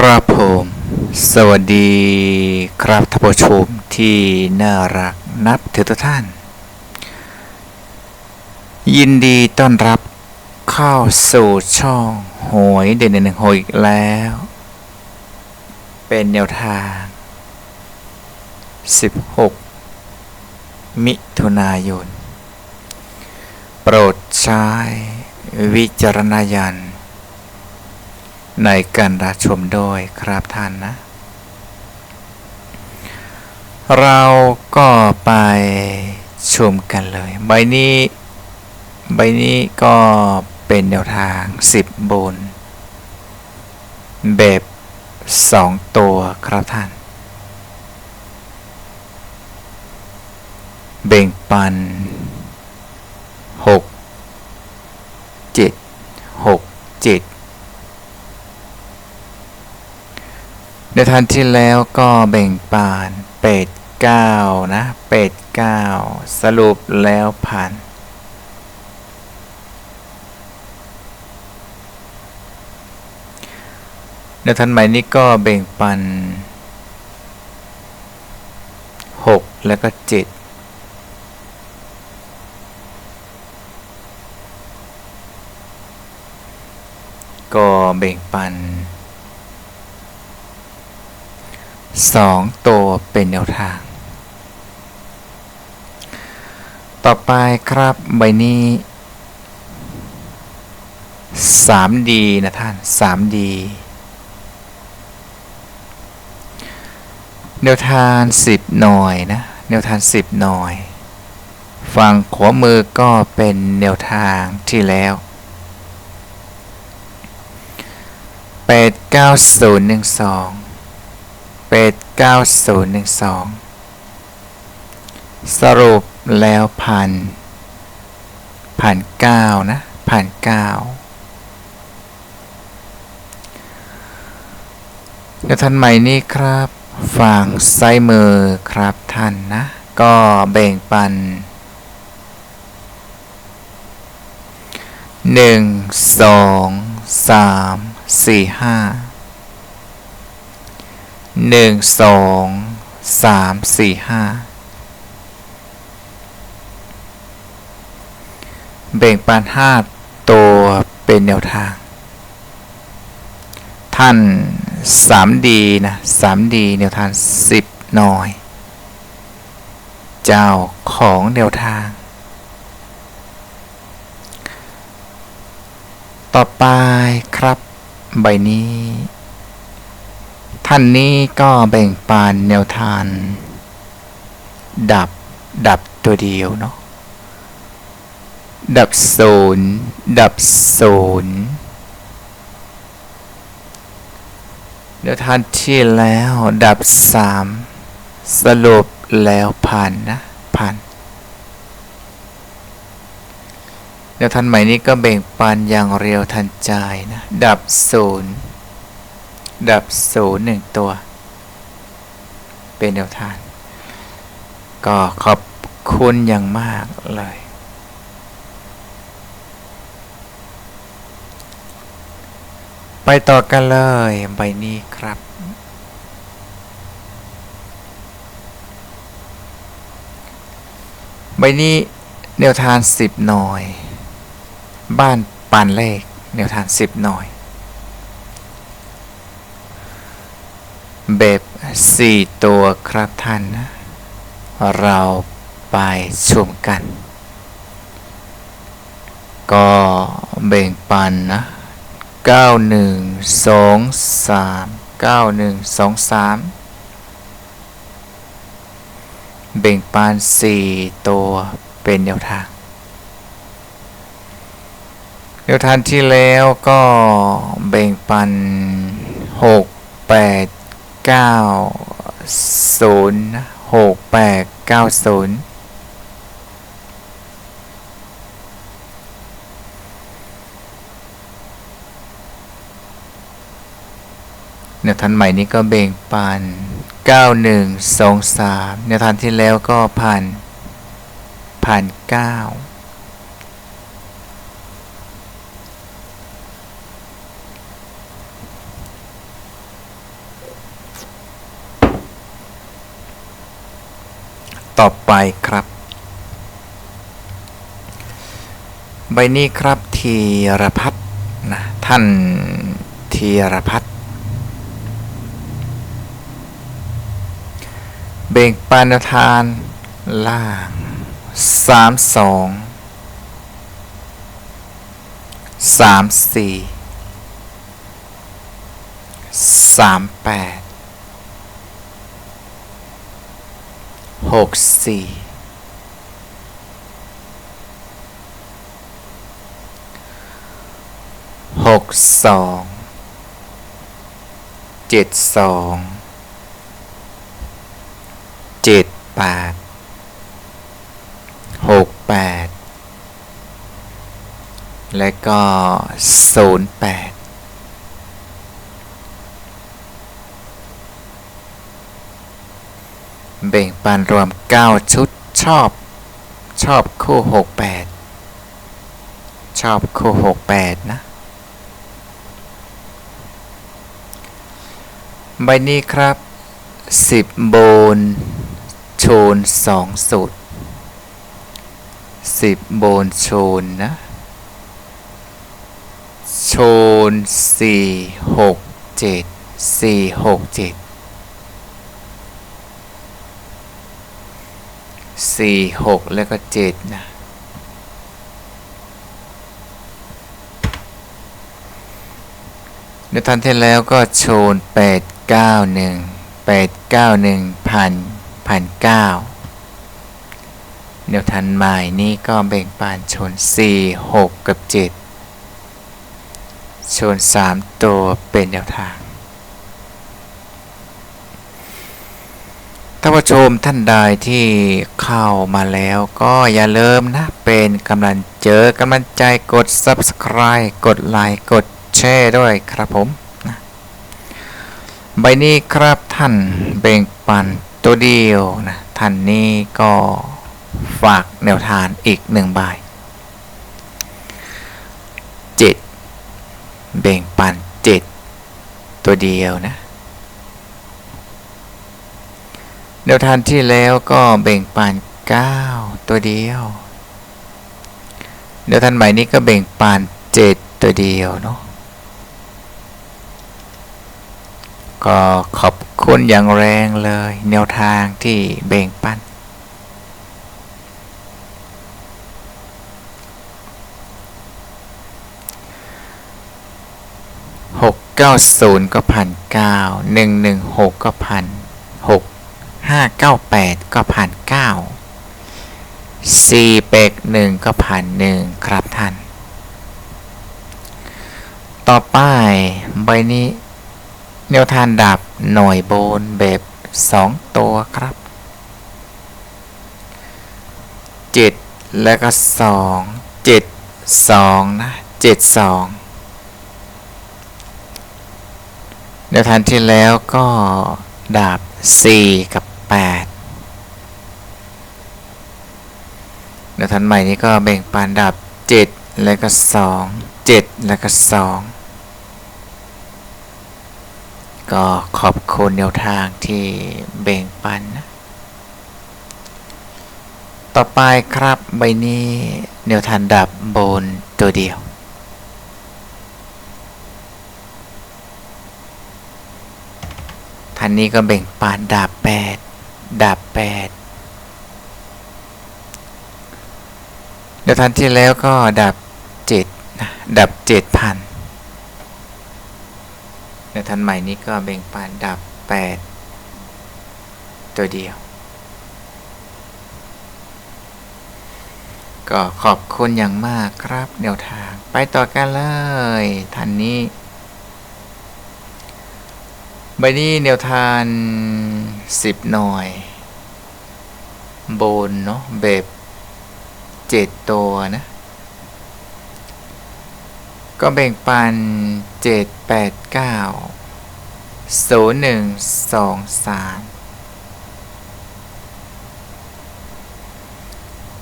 ครับผม สวัสดีครับท่านผู้ชมที่น่ารักนับถือทุกท่าน ยินดีต้อนรับเข้าสู่ช่องหวยเด่นหนึ่งหวยอีกแล้ว เป็นแนวทาง 16 มิถุนายน โปรดใช้วิจารณญาณ ในการรับชมโดยครับท่านนะ เราก็ไปชมกันเลย ใบนี้ ใบนี้ก็เป็นแนวทาง 10บนแบบ 2 ตัวครับท่าน เบ่งปัน 6 7 6 7 ในทันที่แล้วก็แบ่งปานเป็ดเก้านะเป็ดเก้าสรุปแล้วผ่านในทันใหม่นี้ก็แบ่งปันหกแล้วก็เจ็ดก็แบ่งปัน สองตัวเป็นแนวทาง ต่อไปครับใบนี้ 3D นะท่าน 3D แนวทาง 10 หน่อยนะ แนวทาง 10 หน่อยฝั่งขวามือก็เป็นแนวทางที่แล้ว 89012 เป็ด9012สรุปแล้วพันพันเก้านะพันเก้าเดี๋ยวท่านใหม่นี้ครับฝั่งซ้ายมือครับท่านนะ ก็แบ่งปันหนึ่งสองสามสี่ห้า หนึ่งสองสามสี่ห้าเบ่งปานห้าตัวเป็นแนวทาง ท่านสามดีนะสามดีแนวทางสิบหน่อย เจ้าของแนวทาง ต่อไปครับใบนี้ ท่านนี้ก็แบ่งปานแนวทาน ดับ ดับตัวเดียวเนาะ ดับศูนย์ดับศูนย์แนวทานที่แล้ว ดับสามสรุปแล้วผ่านนะ ผ่านแนวทานใหม่นี้ก็แบ่งปันอย่างเรียวทันใจนะ ดับศูนย์ ดับศูนย์หนึ่งตัว เป็นแนวทาง ก็ขอบคุณอย่างมากเลย ไปต่อกันเลยใบนี้ครับใบนี้แนวทางสิบหน่อย บ้านปานเลขแนวทางสิบหน่อย แบบสี่ตัวครับท่าน เราไปชมกัน ก็แบ่งปันนะ 9 1 2 3 9 1 2 3แบ่งปัน4 ตัวเป็นแนวทางแนวทางที่แล้วก็แบ่งปัน 6 8 เก้าศูนย์หกแปดเก้าศูนย์แนทันใหม่นี้ก็เบ่งปัน9123แนวทานที่แล้วก็ผ่านผ่าน9 ต่อไปครับ ใบนี้ครับธีรพัฒน์นะท่านธีรพัฒน์เบ่งปานทานล่างสามสองสามสี่สามแปด หกสี่หกสองเจ็ดสองเจ็ดแปดหกแปดและก็ศูนย์แปด เบ่งปันรวม 9 ชุดชอบ ชอบคู่ 68 ชอบคู่ 68 นะใบนี้ครับ 10 โบนโชน2สุด 10 โบนโชนนะ โชน 4 6 7 4 6 7 สี่หกแล้วก็เจ็ดนะในทันที่แล้วก็โชนแปดเก้าหนึ่งแปดเก้าหนึ่งพันพันเก้าเดี๋ยวทันใหม่นี่ก็แบ่งปานชนสี่หกกับเจ็ดชนสามตัวเป็นแนวทาง ท่านผู้ชมท่านใดที่เข้ามาแล้วก็อย่าลืมนะเป็นกำลังเจอกำลังใจกด subscribe กดไลค์กดแชร์ด้วยครับผมนะใบนี้ครับท่านเบ่งปันตัวเดียวนะท่านนี้ก็ฝากแนวทานอีกหนึ่งใบเจ็ดเบ่งปันเจ็ดตัวเดียวนะ แนวทางที่แล้วก็เบ่งปาน9 ตัวเดียวแนวทางใหม่นี้ก็เบ่งปาน7 ตัวเดียวเนาะก็ขอบคุณอย่างแรงเลย แนวทางที่เบ่งปันหกเก้าศูนย์ก็พันเก้าหนึ่งหนึ่งหกก็พันหก ห้าเก้าแปดก็พันเก้าสี่เปกหนึ่งก็พันหนึ่งครับท่าน ต่อไปใบนี้แนวทานดับหน่วยโบนแบบสองตัวครับเจ็ดแล้วก็สองเจ็ดสองนะเจ็ดสองแนวทานที่แล้วก็ดาบ 4 กับ 8แนวทานใหม่นี้ก็แบ่งปันดาบ7 แล้วก็ 2 7 แล้วก็ 2 ก็ขอบคุณแนวทางที่แบ่งปันนะต่อไปครับใบนี้แนวทานดับบนตัวเดียวท่านนี้ก็แบ่งปานดาบแปด ดาบแปดเดี๋ยวท่านที่แล้วก็ดาบเจ็ดนะดาบเจ็ดพันเดี๋ยวท่านใหม่นี้ก็แบ่งปานดาบแปดตัวเดียว ก็ขอบคุณอย่างมากครับแนวทาง ไปต่อกันเลยท่านนี้ ใบนี้แนวทานสิบหน่อย โบนเนาะแบบเจ็ดตัวนะ ก็แบ่งปันเจ็ดแปดเก้าศูนย์หนึ่งสองสาม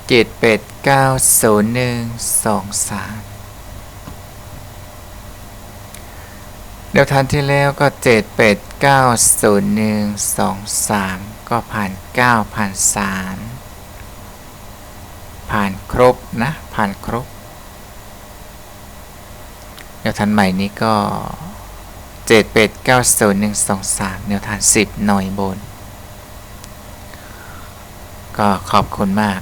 เจ็ดแปดเก้าศูนย์หนึ่งสองสาม แนวทางที่แล้วก็เจ็ดแปดเก้าศูนย์หนึ่งสองสามก็ผ่าน9ผ่าน3ผ่านครบนะ ผ่านครบแนวทานใหม่นี้ก็7 8 9 0 1 2 3แนย์หนึ่งสองสามเดี่ยวทาน10หน่อยบน ก็ขอบคุณมาก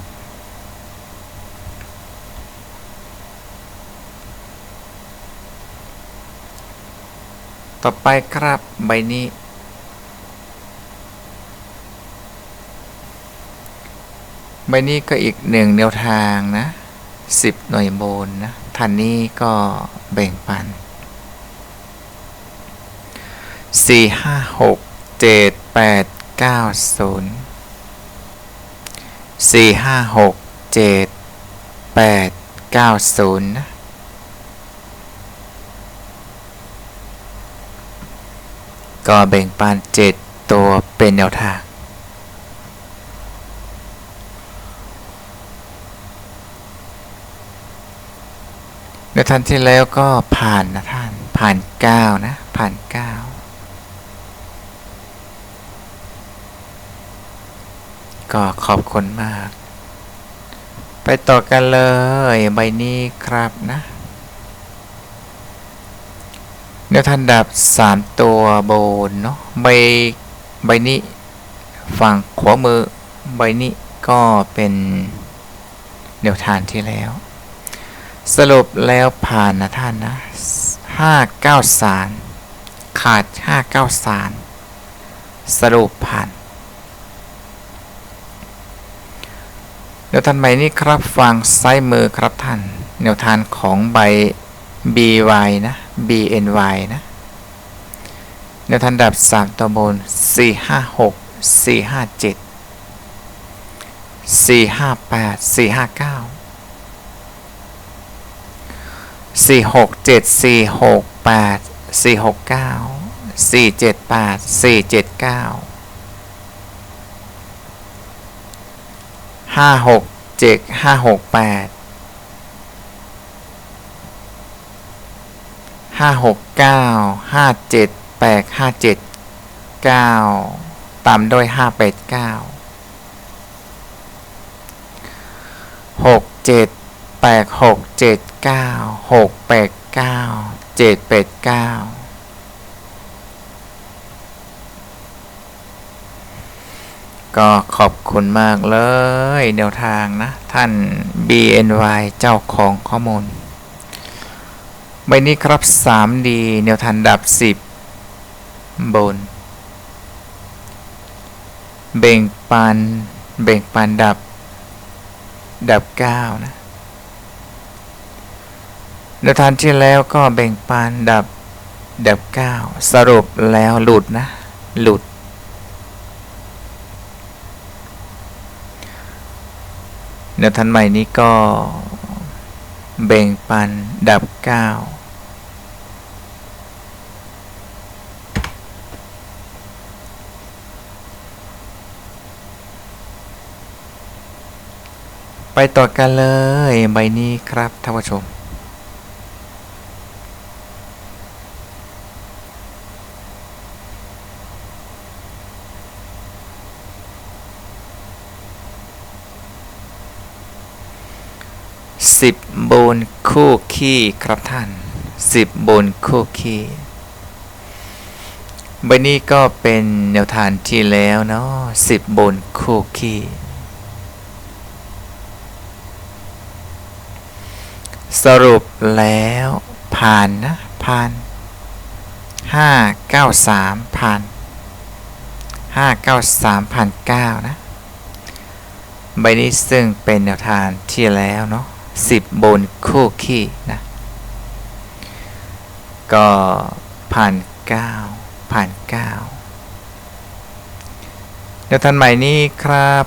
ต่อไปครับใบนี้ ใบนี้ก็อีกหนึ่งแนวทางนะ10 หน่วยโบนนะท่านนี้ก็แบ่งปัน 4 5 6 7 8 9 0 4 5 6 7 8 9 0นะ ก็แบ่งปัน 7 ตัวเป็นแนวทาง ในท่านที่แล้วก็ผ่านนะท่าน ผ่าน 9 นะ ผ่าน 9 ก็ขอบคุณมาก ไปต่อกันเลย ใบนี้ครับนะ เนื้อทันดับ 3 ตัวบนเนาะใบใบนี้ฝั่งขวามือใบนี้ก็เป็นแนวทานที่แล้ว สรุปแล้วผ่านนะท่านนะ 593 ขาด 593 สรุปผ่านแนวทานใบนี้ครับฟังซ้ายมือครับท่าน แนวทานของใบ by นะ bny นะแนวทานดับ 3 ตัวบน 456 457 458 459สี่หกเจ็ดสี่ ห้าหกเก้าหกเก้าห้าเจ็ดแปดห้าเจ็ดเก้าตามด้วยห้าแปดเก้าหกเจ็ดแปดหกเจ็ดเก้าหกแปดเก้าเจ็ดแปดเก้าก็ขอบคุณมากเลยแนวทางนะ ท่าน BNY เจ้าของข้อมูล ใบนี้ครับ 3D แนวทางดับ 10 บน เบ่งปัน เบ่งปันดับ ดับ 9 นะ แนวทางที่แล้วก็แบ่งปันดับ ดับ 9 สรุปแล้วหลุดนะ หลุด แนวทางใหม่นี้ก็ แบ่งปันดับก้าวไปต่อกันเลย ใบนี้ครับท่านผู้ชม สิบบนคู่ขี้ครับท่านสิบบนคู่ขี้ใบนี้ก็เป็นแนวทางที่แล้วเนาะสิบบนคู่ขี้สรุปแล้วผ่านนะผ่านห้าเก้าสามผ่านห้าเก้าสามผ่านเก้านะ ใบนี้ซึ่งเป็นแนวทางที่แล้วเนาะ สิบบนคู่ขี้นะ ก็ผ่านเก้าผ่านเก้าแนวทางใหม่นี้ครับ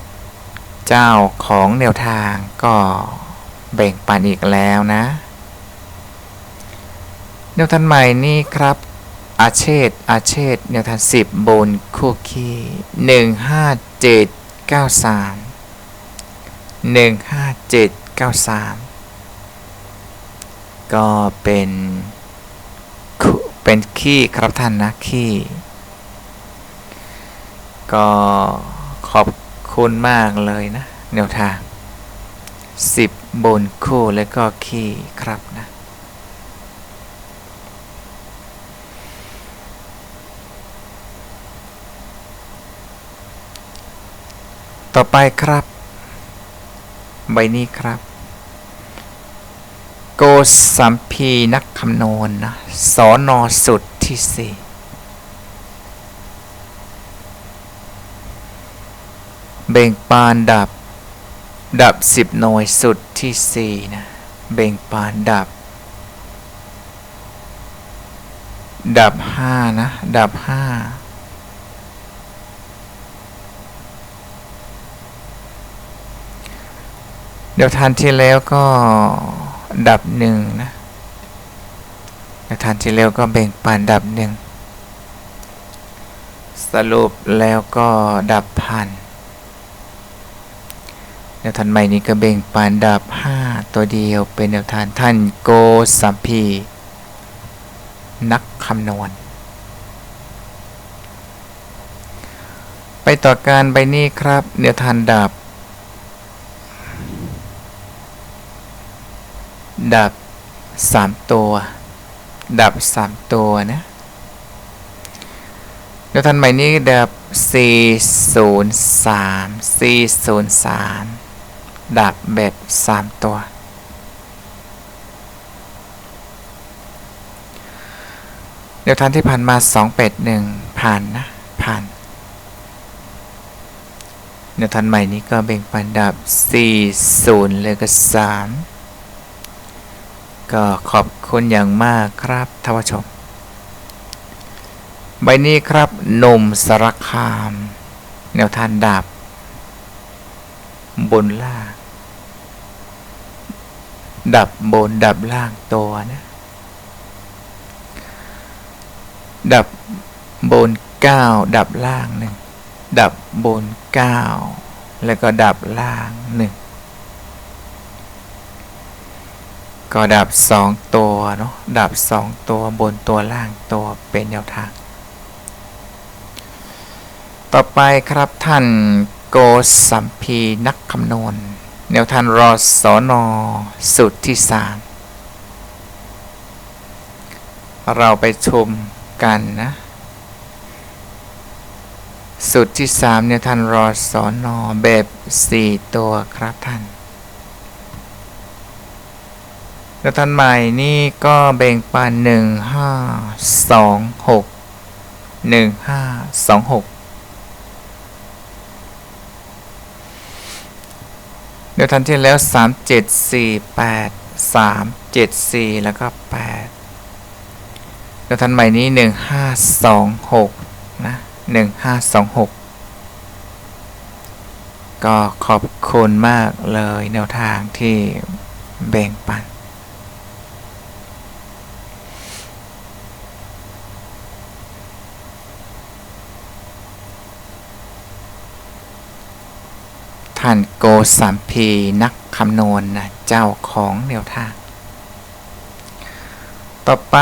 เจ้าของแนวทางก็แบ่งปันอีกแล้วนะ แนวทางใหม่นี้ครับอาเชตอาเชตแนวทางสิบบนคู่ขี้หนึ่งห้าเจ็ดเก้าสามหนึ่งห้าเจ็ด เก้าสามก็เป็นคู่เป็นขี้ครับท่านนะขี้ ก็ขอบคุณมากเลยนะแนวทาง 10 บนคู่แล้วก็ขี้ครับนะต่อไปครับ ใบนี้ครับ โกสัมพีนักคำนวณนะสอนอสุดที่สี่เบ่งปานดับ ดับสิบหน่วยสุดที่สี่นะ เบ่งปานดับ ดับห้านะ ดับห้าเดี๋ยวทานที่แล้วก็ ดับหนึ่งนะเดี๋ยวทานที่แล้วก็เบ่งปานดับหนึ่งสรุปแล้วก็ดับพันแนวทานใหม่นี้ก็เบ่งปานดับ5ตัวเดียวเป็นแนวทานท่านโกสัมพี นักคำนวณ ไปต่อการใบนี้ครับแนวทานดับ ดับ3ตัว ดับ3ตัวนะแนวทานใหม่นี้ดับ403 403 ดับแบบ3ตัว เดี๋ยวทานที่ผ่านมา 281 ผ่านนะ ผ่านเดี๋ยวทานใหม่นี้ก็เบ่งปันดับ 40 เลยก็ 3 ก็ขอบคุณอย่างมากครับท่านผู้ชม ใบนี้ครับหนุ่มสารคาม แนวทานดับบนล่าง ดับบนดับล่างตัวนะ ดับบนเก้าดับล่างหนึ่งดับบนเก้าแล้วก็ดับล่างหนึ่ง ก็ดับสองตัวเนาะดับสองตัวบนตัวล่างตัวเป็นแนวทาง ต่อไปครับท่านโกสัมพีนักคำนวณ แนวทางรอสอนอสุดที่สามเราไปชมกันนะสุดที่สามเนี่ยท่านรอสอนอแบบสี่ตัวครับท่าน แล้วท่านใหม่นี่ก็แบ่งปันหนึ่งห้าสองหกหนึ่งห้าสองหกเดี๋ยวทันที่แล้วสามเจ็ดสี่แปดสามเจ็ดสี่แล้วก็แปดเดี๋ยวทันใหม่นี้หนึ่งห้าสองหกนะหนึ่งห้าสองหกก็ขอบคุณมากเลยแนวทางที่แบ่งปัน ท่านโกสัมพีนักคำนวณนะเจ้าของแนวทาง ต่อไป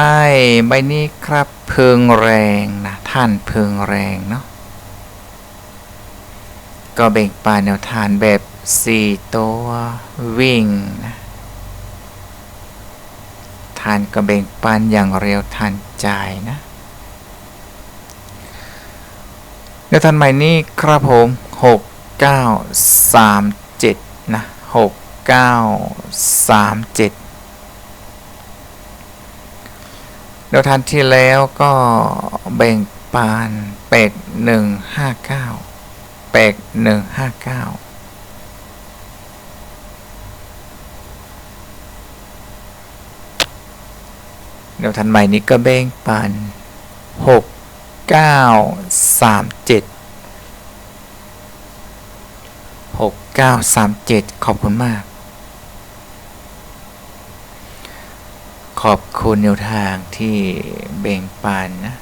ใบนี้ครับเพึงแรงนะท่านเพึงแรงเนาะก็เบ่งปานแนวทานแบบ 4 ตัววิ่งนะทานก็เบ่งปานอย่างเร็วทันใจนะแนวทานใหม่นี้ครับผม 6 9 3 7นะ6 9 3 7เดี๋ยวทันที่แล้วก็แบ่งปานเป็ก159เป็ก159เดี๋ยวทันใหม่นี้ก็เบ่งปาน6 9 3 7 6937 ขอบคุณมาก ขอบคุณแนวทางที่เบ่งปันนะ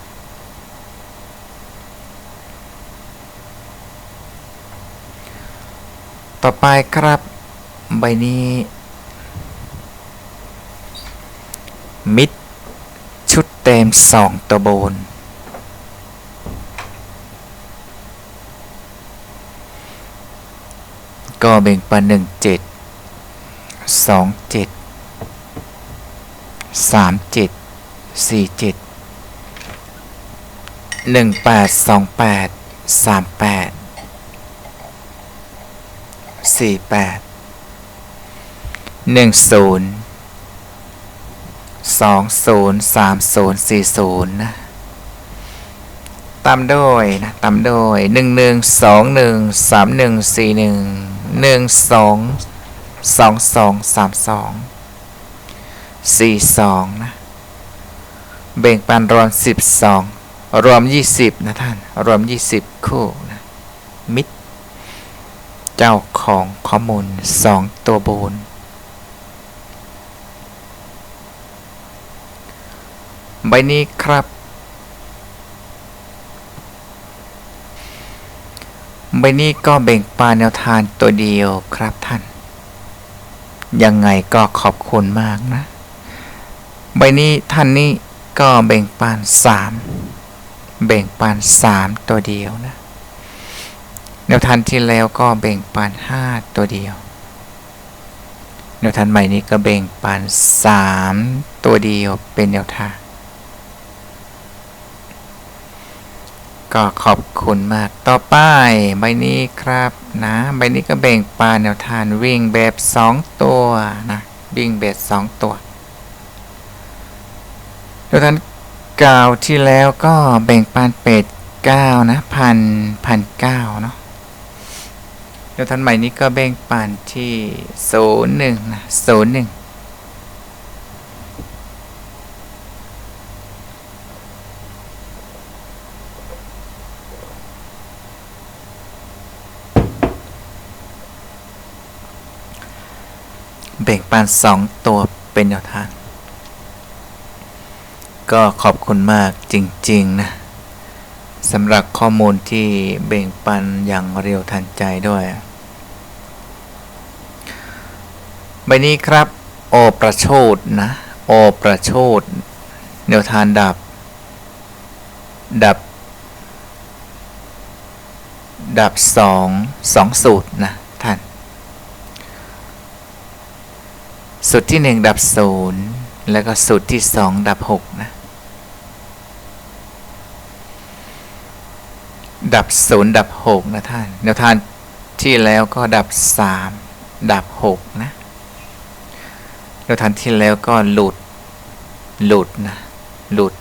ต่อไปครับใบนี้ มิดชุดเต็มสองตัวบน ก็แบ่งปันหนึ่งเจ็ดสองเจ็ดสามเจ็ดสี่เจ็ดหนึ่งแปดสองแปดสามแปดสี่แปดหนึ่งศูนย์สองศูนย์สามศูนย์สี่ศูนย์นะตามด้วยนะตามด้วยหนึ่งหนึ่งสองหนึ่งสามหนึ่งสี่หนึ่ง หนึ่งสองสองสองสามสองสี่สองนะเบ่งปันรวมสิบสองรวมยี่สิบนะท่าน รวมยี่สิบคู่นะมิตรเจ้าของข้อมูลสองตัวบนใบนี้ครับ ใบนี้ก็แบ่งปานแนวทานตัวเดียวครับท่าน ยังไงก็ขอบคุณมากนะ ใบนี้ท่านนี้ก็แบ่งปานสามแบ่งปานสามตัวเดียวนะ แนวทานที่แล้วก็แบ่งปานห้าตัวเดียว แนวทานใหม่นี้ก็แบ่งปานสามตัวเดียวเป็นแนวทาง ก็ขอบคุณมาก ต่อไปใบนี้ครับนะ ใบนี้ก็แบ่งปานแนวทานวิ่งแบบ 2 ตัวนะ วิ่งแบบ2ตัวแนวทานกล่าวที่แล้วก็แบ่งปานเป็ด9นะพันพันเก้าเนาะแนวทานใหม่นี้ก็แบ่งปานที่ 01นะ01 แบ่งปันสองตัวเป็นแนวทาง ก็ขอบคุณมากจริง ๆ นะสำหรับข้อมูลที่แบ่งปันอย่างเร็วทันใจด้วยใบนี้ครับ โอประโชดนะ โอประโชดแนวทานดับ ดับ ดับสองสองสูตรนะท่าน สูตรที่หนึ่งดับศูนย์แล้วก็สูตรที่สองดับหกนะ ดับศูนย์ดับหกนะท่านแนวทานที่แล้วก็ดับสามดับหกนะแนวทานที่แล้วก็หลุด หลุดนะหลุด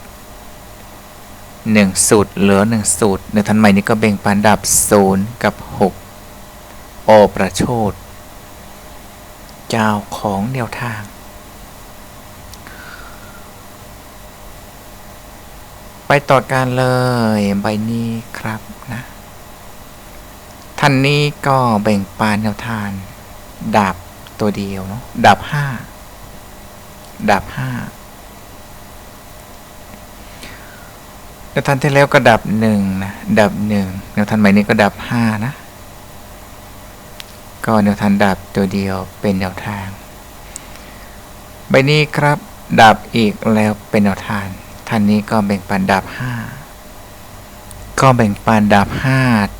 หนึ่งสูตรเหลือหนึ่งสูตรแนวทานใหม่นี้ก็แบ่งปันดับศูนย์กับหกโอประโชด จ้าของแนวทาง ไปต่อการเลยใบนี้ครับนะท่านนี้ก็แบ่งปานแนวทางดับตัวเดียวเนาะดับห้าดับห้าแนวทางที่แล้วก็ดับหนึ่งนะดับหนึ่งแนวทางใหม่นี้ก็ดับห้านะ ก็แนวทางดับตัวเดียวเป็นแนวทางใบนี้ครับ ดับอีกแล้วเป็นแนวทางท่านนี้ก็แบ่งปันดับห้าก็แบ่งปันดับห้า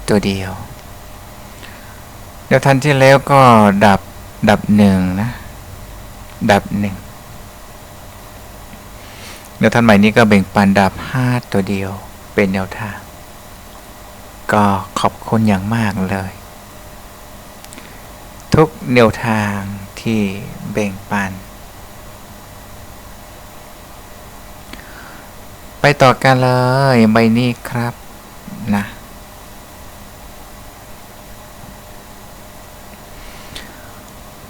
ตัวเดียวแนวทางที่แล้วก็ดับดับหนึ่งนะ ดับหนึ่งแนวทางใหม่นี้ก็แบ่งปันดับห้าตัวเดียวเป็นแนวทาง ก็ขอบคุณอย่างมากเลย ทุกแนวทางที่แบ่งปัน ไปต่อกันเลยใบนี้ครับนะ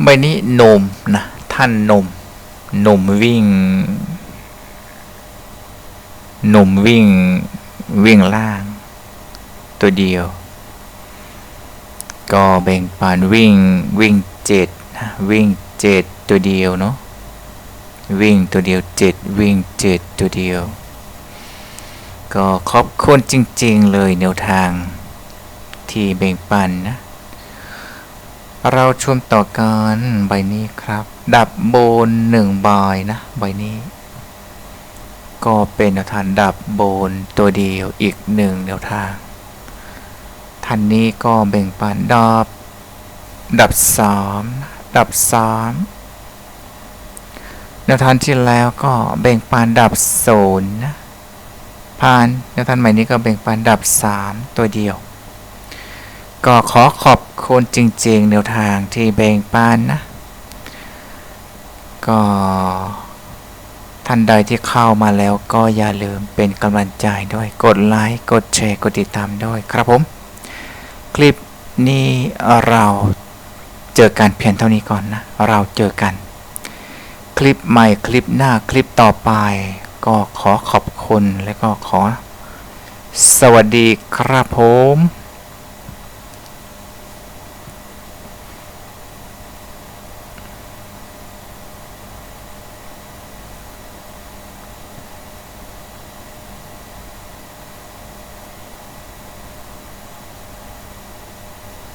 ใบนี้หนมนะท่านหนมหนมวิ่ง หนุ่มวิ่งวิ่งล่าง ตัวเดียว ก็แบ่งปานวิ่งวิ่งเจ็ดนะวิ่งเจ็ดตัวเดียวเนาะวิ่งตัวเดียวเจ็ดวิ่งเจ็ดตัวเดียว ก็ขอบคุณจริงๆเลยแนวทางที่แบ่งปันนะเราชมต่อกันใบนี้ครับ ดับโบนหนึ่งใบนะใบนี้ ก็เป็นแนวทางดับโบนตัวเดียวอีกหนึ่งแนวทาง ท่านนี้ก็แบ่งปันดับดับสามดับสามแนวทางที่แล้วก็แบ่งปันดับศูนย์นะผ่านแนวทางใหม่นี้ก็แบ่งปันดับสามตัวเดียว ก็ขอขอบคุณจริง ๆ แนวทางที่แบ่งปันนะ ก็ท่านใดที่เข้ามาแล้วก็อย่าลืมเป็นกำลังใจด้วย กดไลค์ กดแชร์ กดติดตามด้วยครับผม คลิปนี้เราเจอกันเพียงเท่านี้ก่อนนะ เราเจอกัน คลิปใหม่คลิปหน้าคลิปต่อไป ก็ขอขอบคุณและก็ขอ สวัสดีครับผม